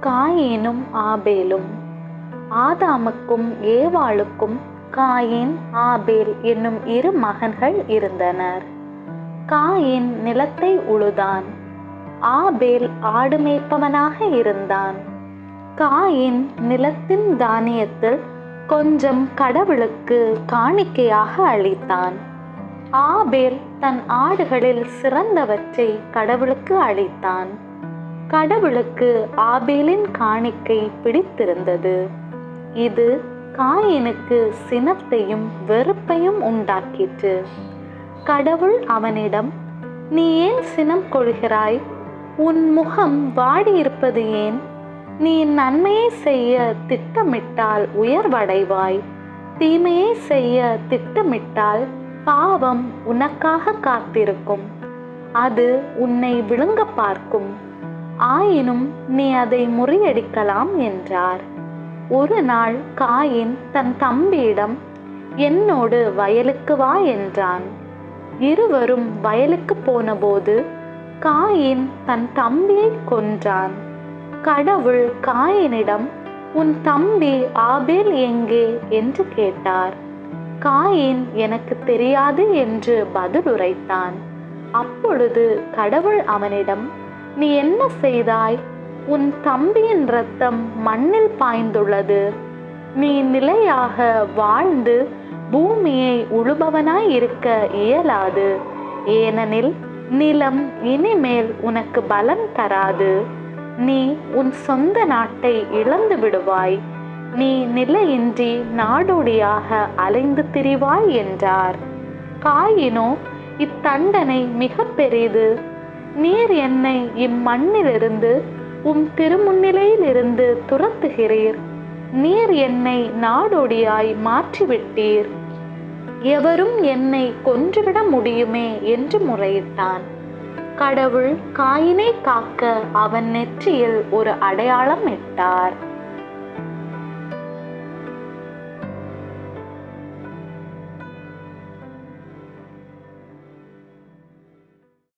காயேனும் ஆபேலும். ஆதாமுக்கும் ஏவாளுக்கும் coin ஆபேல் என்னும் இரு மகன்கள் இருந்தனர். காயின் நிலத்தை உழுதான். ஆபேல் ஆடு மேய்ப்பவனாக இருந்தான். காயின் நிலத்தின் தானியத்தில் கொஞ்சம் கடவுளுக்கு காணிக்கையாக அளித்தான். ஆபேல் தன் ஆடுகளில் சிறந்தவற்றை கடவுளுக்கு அளித்தான். கடவுளுக்கு ஆபேலின் காணிக்கை பிடித்திருந்தது. இது காயினுக்கு சினத்தையும் வெறுப்பையும் உண்டாக்கிற்று. கடவுள் அவனிடம் நீ ஏன் சினம் கொள்கிறாய்? உன் முகம் வாடியிருப்பது ஏன்? நீ நன்மையை செய்ய திட்டமிட்டால் உயர்வடைவாய். தீமையை செய்ய திட்டமிட்டால் பாவம் உனக்காக காத்திருக்கும். அது உன்னை விழுங்க பார்க்கும். ஆயினும் நீ அதை முறியடிக்கலாம் என்றார். ஒரு நாள் காயின் தன் தம்பியிடம் என்னோடு வயலுக்கு வா என்றான். இருவரும் வயலுக்கு போனபோது காயின் தன் தம்பியை கொன்றான். கடவுள் காயினிடம் உன் தம்பி ஆபேல் எங்கே? என்று கேட்டார். காயின் எனக்கு தெரியாது என்று பதிலுரைத்தான். அப்பொழுது கடவுள் அவனிடம் நீ என்ன செய்தாய்? உன் தம்பியின் ரத்தம் மண்ணில் பாய்ந்துள்ளது. நீ நிலையாக வாழ்ந்து பூமியை உழுபவனாய் இருக்க இயலாது. ஏனெனில் நிலம் இனிமேல் உனக்கு பலம் தராது. நீ உன் சொந்த நாட்டை இழந்து விடுவாய். நீ நிலையின்றி நாடோடியாக அலைந்து திரிவாய் என்றார். காயினோ இத்தண்டனை மிக பெரிது. நீர் என்னை இம்மண்ணிலிருந்து உம் திருமுன்னிலையிலிருந்து துரத்துகிறீர். நீர் என்னை நாடோடியாய் மாற்றிவிட்டீர். எவரும் என்னை கொன்றுவிட முடியுமே என்று முறையிட்டான். கடவுள் காயினை காக்க அவன் நெற்றியில் ஒரு அடையாளம் இட்டார்.